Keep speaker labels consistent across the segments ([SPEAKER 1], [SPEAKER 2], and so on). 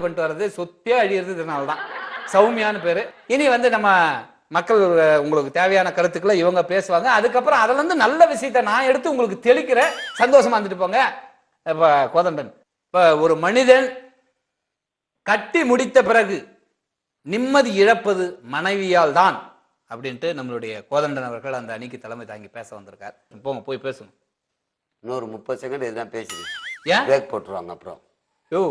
[SPEAKER 1] பண்ணிட்டு வர்றது சொத்தே அழியிறது இதனால தான் சௌமியான்னு பேரு. இனி வந்து நம்ம மக்கள் உங்களுக்கு தேவையான கருத்துக்களை இவங்க பேசுவாங்க. அதுக்கப்புறம் அதுல இருந்து நல்ல விஷயத்தை நான் எடுத்து உங்களுக்கு தெளிக்கிறேன். சந்தோஷமா இருந்துட்டு போங்க. இப்ப கோதண்டன். இப்ப ஒரு மனிதன் கட்டி முடித்த பிறகு நிம்மதி இழப்பது மனைவியால் தான் அப்படின்ட்டு நம்மளுடைய கோதண்டன் அவர்கள் அந்த அணிக்கு தலைமை தாங்கி பேச வந்திருக்கார். போங்க போய் பேசுங்க
[SPEAKER 2] இன்னொரு முப்பது செகண்ட் இதுதான் பேசுது.
[SPEAKER 1] ஏன்?
[SPEAKER 2] பிரேக் போட்டுருவாங்க அப்புறம்.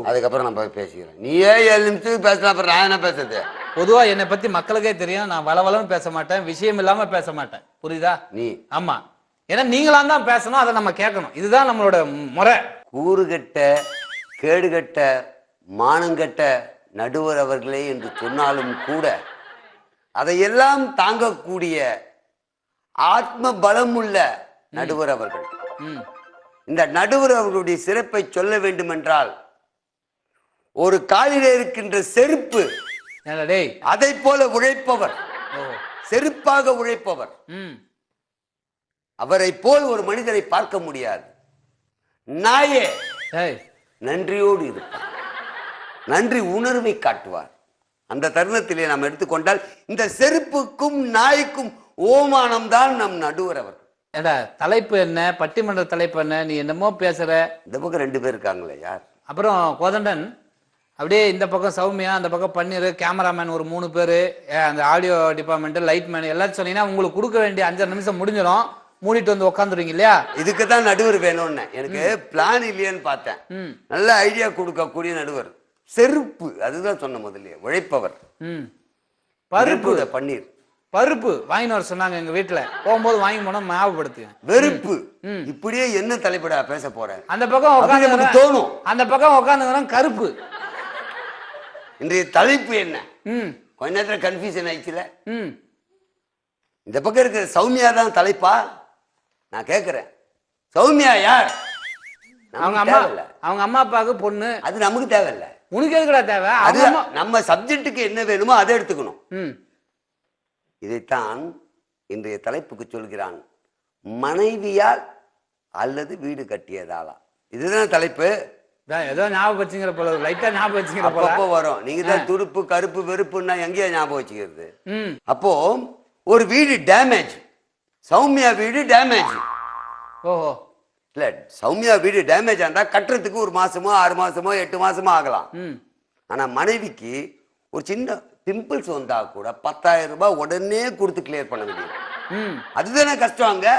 [SPEAKER 2] அதுக்கப்புறம் நான் போய் பேசிக்கிறேன். நீயே ஏழு நிமிஷத்துக்கு பேசலாம் அப்புறம் நான் என்ன பேசுறது?
[SPEAKER 1] பொதுவா என்னை பத்தி மக்களுக்கே தெரியும். நான் வளவளன்னு பேச மாட்டேன். விஷயம் இல்லாம பேச மாட்டேன். புரியுதா?
[SPEAKER 2] நீ.
[SPEAKER 1] ஆமா. ஏன்னா நீங்களாம் தான் பேசணும் அதை நம்ம கேட்கணும். இதுதான் நம்மளோட முறை.
[SPEAKER 2] கூறுகட்ட கேடுகட்ட மானங்கட்ட நடுவர் அவர்களே என்று சொன்னாலும் கூட அதையெல்லாம் தாங்கக்கூடிய ஆத்ம பலம் உள்ள நடுவர் அவர்கள்.
[SPEAKER 1] ம்.
[SPEAKER 2] இந்த நடுவர் அவர்களுடைய சிறப்பை சொல்ல வேண்டுமென்றால் ஒரு காலிலே இருக்கின்ற செருப்பு அதை போல உழைப்பவர். செருப்பாக உழைப்பவர்.
[SPEAKER 1] ம்.
[SPEAKER 2] அவரை போல் ஒரு மனிதரை பார்க்க முடியாது. நாயே நன்றியோடு இருப்பார். நன்றி உணர்வை காட்டுவார். அந்த தருணத்திலே நாம் எடுத்துக்கொண்டால் இந்த செருப்புக்கும் நாய்க்கும் ஓமானம் தான் நம் நடுவர் அவர்.
[SPEAKER 1] ஏடா தலைப்பு என்ன? பட்டிமன்ற தலைப்பு என்ன? நீ என்னமோ பேசுற.
[SPEAKER 2] இந்த பக்கம் ரெண்டு பேர் இருக்காங்களே யார்?
[SPEAKER 1] அப்புறம் கோதண்டன் அப்படியே இந்த பக்கம் சௌமியா அந்த பக்கம் பன்னீர் கேமராமேன் ஒரு மூணு பேர் அந்த ஆடியோ டிபார்ட்மெண்ட் லைட் மேன் எல்லாத்தையும் சொன்னீங்கன்னா உங்களுக்கு கொடுக்க வேண்டிய அஞ்சரை நிமிஷம் முடிஞ்சிடும். மூடிட்டு வந்து உட்காந்துருவீங்க இல்லையா?
[SPEAKER 2] இதுக்கு தான் நடுவர் வேணும்னு எனக்கு பிளான் இல்லையேன்னு பார்த்தேன். நல்ல ஐடியா கொடுக்கக்கூடிய நடுவர். செருப்பு அதுதான் சொன்ன முதல்ல உழைப்பவர்.
[SPEAKER 1] பருப்பு.
[SPEAKER 2] பன்னீர்.
[SPEAKER 1] பருப்பு. வாங்கின்னு வர சொன்னாங்க எங்க வீட்டுல போகும்போது வாங்கி போனா ஞாபகப்படுத்துங்க.
[SPEAKER 2] வெறுப்பு. இப்படியே என்ன தலைப்படா பேச போறேன்
[SPEAKER 1] அந்த பக்கம் உட்காந்து
[SPEAKER 2] தோணும்.
[SPEAKER 1] அந்த பக்கம் உட்காந்துங்கிறோம் கருப்பு.
[SPEAKER 2] இன்றைய தலைப்பு என்ன?
[SPEAKER 1] ம்.
[SPEAKER 2] கொஞ்ச நேரத்துல கன்ஃபியூஷன் ஆயிடுச்சுல? இந்த பக்கம் இருக்கிற சௌமியா தான் தலைப்பா? நான் கேட்கிறேன் சௌமியா யார்?
[SPEAKER 1] அவங்க அம்மா. அவங்க அம்மா அப்பாவுக்கு பொண்ணு.
[SPEAKER 2] அது நமக்கு தேவையில்ல.
[SPEAKER 1] உனக்கு எதுக்குடா தேவை?
[SPEAKER 2] அது நம்ம சப்ஜெக்ட்டுக்கு என்ன வேணுமோ அதை எடுத்துக்கணும். இதைத்தான் இன்றைய தலைப்புக்கு சொல்கிறான். மனைவியால் அல்லது வீடு கட்டியதாலா? இதுதான் தலைப்பு?
[SPEAKER 1] ஏதோ ஞாபகம் வச்சுங்கிற போல லைட்டா ஞாபகம் வச்சுங்கிற போல.
[SPEAKER 2] வரும். நீங்க தான் துடுப்பு கருப்பு வெறுப்புன்னா எங்கேயா ஞாபகம் வச்சுக்கிறது? அப்போ ஒரு வீடு டேமேஜ் சௌமியா வீடு டேமேஜ்
[SPEAKER 1] ஓஹோ.
[SPEAKER 2] இல்ல சௌமியா வீடு டேமேஜ் ஆந்தா கட்டுறதுக்கு ஒரு மாசமோ ஆறு மாசமோ எட்டு மாசமோ ஆகலாம்.
[SPEAKER 1] ம்.
[SPEAKER 2] ஆனா மனைவிக்கு ஒரு சின்ன பிம்பிள்ஸ் வந்தா கூட பத்தாயிரம் ரூபாய் உடனே கொடுத்து கிளியர் பண்ண முடியும்.
[SPEAKER 1] ம்.
[SPEAKER 2] அதுதானே கஷ்டம் அங்க?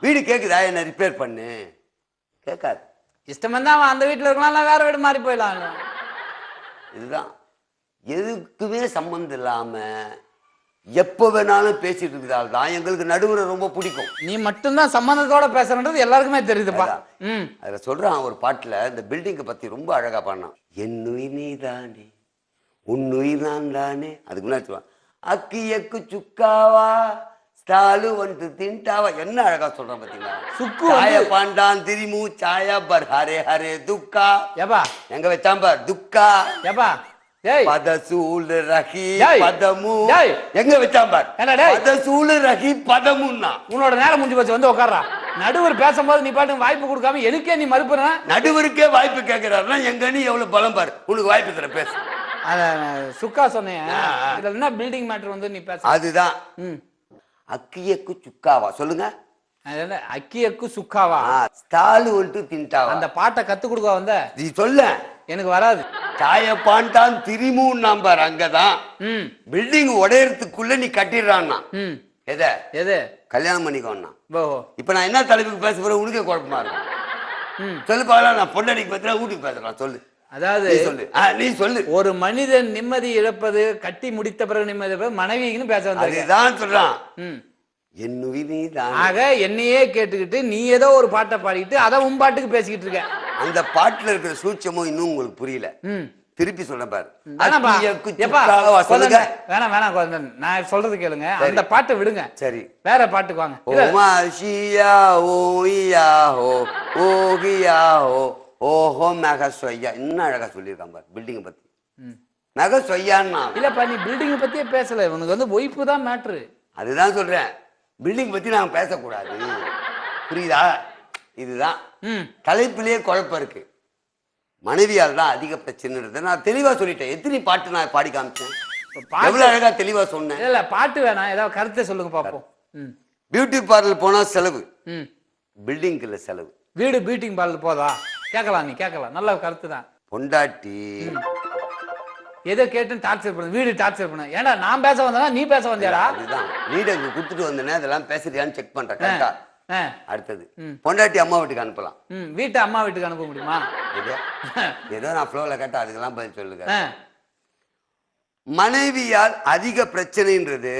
[SPEAKER 2] வீடு கேக்குதா? என்ன ரிப்பேர் பண்ணு? கேட்காது
[SPEAKER 1] இஷ்டம் அவன் அந்த வீட்டுல இருக்கலாம் வேற வீடு மாறி போயிடலாம்.
[SPEAKER 2] இதுதான். எதுக்குமே சம்மந்தம் இல்லாம எப்ப வேணாலும் பேசிட்டு இருக்கிறதால தான் எங்களுக்கு நடுவுரை ரொம்ப பிடிக்கும்.
[SPEAKER 1] நீ மட்டும்தான் சம்பந்தத்தோட பேசுறது எல்லாருக்குமே தெரியுதுப்பா. ம்.
[SPEAKER 2] அதுல சொல்றான் ஒரு பாட்டுல இந்த பில்டிங்கை பத்தி ரொம்ப அழகா பண்ணான் என் உயிர் நீ தானே உன் உயிர் நான் தானே? அதுக்கு முன்னாடி அக்கு எக்கு சுக்காவா ஸ்டாலு வந்து தின்ட்டாவா என்ன அழகா சொல்றான் பாத்தீங்களா?
[SPEAKER 1] சுக்கு
[SPEAKER 2] சாய பாண்டான் திரிமு சாயா பர் ஹரே ஹரே துக்கா.
[SPEAKER 1] ஏப்பா.
[SPEAKER 2] எங்க வச்சான் பார் துக்கா.
[SPEAKER 1] டேய்
[SPEAKER 2] பதசூல் ரகி
[SPEAKER 1] டேய்.
[SPEAKER 2] பதமு.
[SPEAKER 1] டேய்.
[SPEAKER 2] எங்க வச்சான் பார்? பதசூல் ரகி பதமுன்னா.
[SPEAKER 1] உன்னோட நேரம் முடிஞ்சு போச்சு வந்து உட்கார்றா நடுவர் பேசும்போது நீ பாட்டு வாய்ப்பு கொடுக்காம எனக்கே நீ மறுப்புற?
[SPEAKER 2] நடுவருக்கே வாய்ப்பு கேட்கிறாருன்னா எங்க நீ எவ்வளவு பலம் பாரு. உனக்கு வாய்ப்பு தர பேசு.
[SPEAKER 1] சுக்கா சொன்னேன். இதுல என்ன பில்டிங் மேட்டர் வந்து நீ பேச.
[SPEAKER 2] அதுதான். அக்கியக்கு சுக்காவா? சொல்லுங்க.
[SPEAKER 1] அக்கியக்கு சுக்காவா?
[SPEAKER 2] ஸ்டாலு வந்துட்டு தின்ட்டாவா?
[SPEAKER 1] அந்த பாட்டை கத்து கொடுக்க வந்த?
[SPEAKER 2] நீ சொல்ல.
[SPEAKER 1] எனக்கு வராது.
[SPEAKER 2] சாய பாண்டான் திரிமும் நம்பர் அங்கதான்.
[SPEAKER 1] ம்.
[SPEAKER 2] பில்டிங் உடையறதுக்குள்ள நீ கட்டிடுறான்னா.
[SPEAKER 1] ம்.
[SPEAKER 2] எதை?
[SPEAKER 1] எது?
[SPEAKER 2] கல்யாணம் பண்ணிக்கோன்னா. இப்ப நான் என்ன தலைப்புக்கு பேச போறேன்? உனக்கே குழப்பமா இருக்கும்
[SPEAKER 1] ம்.
[SPEAKER 2] சொல்லு பார்க்கலாம் நான் பொண்டாடிக்கு பத்திரம் வீட்டுக்கு பேசுறேன். சொல்லு.
[SPEAKER 1] அதாவது
[SPEAKER 2] சொல்லு. நீ சொல்லு.
[SPEAKER 1] ஒரு மனிதன் நிம்மதி இழப்பது கட்டி முடித்த பிறகு நிம்மதி மனைவிக்குன்னு பேச வந்தாங்க.
[SPEAKER 2] அதுதான் சொல்றான்.
[SPEAKER 1] ம்.
[SPEAKER 2] என் உயிர் நீ தான்
[SPEAKER 1] ஆக என்னையே கேட்டுக்கிட்டு நீ ஏதோ ஒரு பாட்டை பாடிக்கிட்டு அதை உன் பாட்டுக்கு பேசிக்கிட்டு இருக்க.
[SPEAKER 2] அந்த பாட்டுல இருக்கிற சூட்சமும் இன்னும் உங்களுக்கு புரியல. திருப்பி சொல்றேன் பாரு. சொல்லுங்க
[SPEAKER 1] வேணாம் வேணாம். நான் சொல்றது கேளுங்க. அந்த பாட்டை விடுங்க.
[SPEAKER 2] சரி.
[SPEAKER 1] வேற பாட்டுக்கு வாங்க.
[SPEAKER 2] ஓமா ஷியா ஓயா ஹோ ஓகியா ஹோ ஓஹோ மெக சொய்யா. இன்னும் அழகா சொல்லியிருக்கான் பாரு பில்டிங்கை பத்தி. மெக சொய்யான்னா.
[SPEAKER 1] இல்லப்பா நீ பில்டிங் பத்தியே பேசல. இவனுக்கு வந்து ஒய்ஃபு தான் மேட்ரு
[SPEAKER 2] அதுதான் சொல்றேன். பில்டிங் பத்தி நாம பேசக்கூடாது. புரியுதா? இதுதான். தலைப்பிலேயே குழப்பம் இருக்கு. மனைவியால் தான் அதிக பிரச்சனை நான் தெளிவா சொல்லிட்டேன். எத்தனை பாட்டு நான் பாடி காமிச்சேன்? எவ்வளவு அழகா தெளிவா சொன்னேன்.
[SPEAKER 1] இல்ல இல்ல பாட்டு வேணாம். ஏதாவது கருத்தை சொல்லுங்க பாப்போம் ம்.
[SPEAKER 2] பியூட்டி பார்லர் போனா செலவு.
[SPEAKER 1] ம்.
[SPEAKER 2] பில்டிங்ல செலவு.
[SPEAKER 1] வீடு பீட்டிங் பால் போதா? கேட்கலாம் நீ கேட்கலாம். நல்ல கருத்து தான்.
[SPEAKER 2] பொண்டாட்டி.
[SPEAKER 1] எதை கேட்டு டார்ச்சர் பண்ணு. வீடு டார்ச்சர் பண்ணு. ஏன்னா நான் பேச வந்தேனா நீ பேச வந்தியாடா?
[SPEAKER 2] அதுதான். வீடுக்கு கொடுத்துட்டு வந்தேனே அதெல்லாம் பேசுறியான்னு செக் பண்றேன் கரெக்டா அடுத்தது. பொண்டாட்டி அம்மா வீட்டுக்கு அனுப்பலாம்.
[SPEAKER 1] வீட்டை அம்மா வீட்டுக்கு அனுப்ப முடியுமா?
[SPEAKER 2] ஏதோ நான் ஃப்ளோவில் கேட்டா அதுக்கெல்லாம் பதில் சொல்லுங்க. மனைவியால் அதிக பிரச்சனைன்றது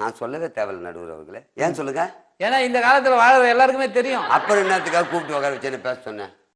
[SPEAKER 2] நான் சொல்லவே தேவையில்ல நடுவர் அவர்களே. ஏன் சொல்லுங்க?
[SPEAKER 1] ஏன்னா இந்த காலத்துல வாழற எல்லாருக்குமே தெரியும்.
[SPEAKER 2] அப்புறம் என்னத்துக்காக கூப்பிட்டு உட்கார வச்சு என்ன பேச சொன்னேன்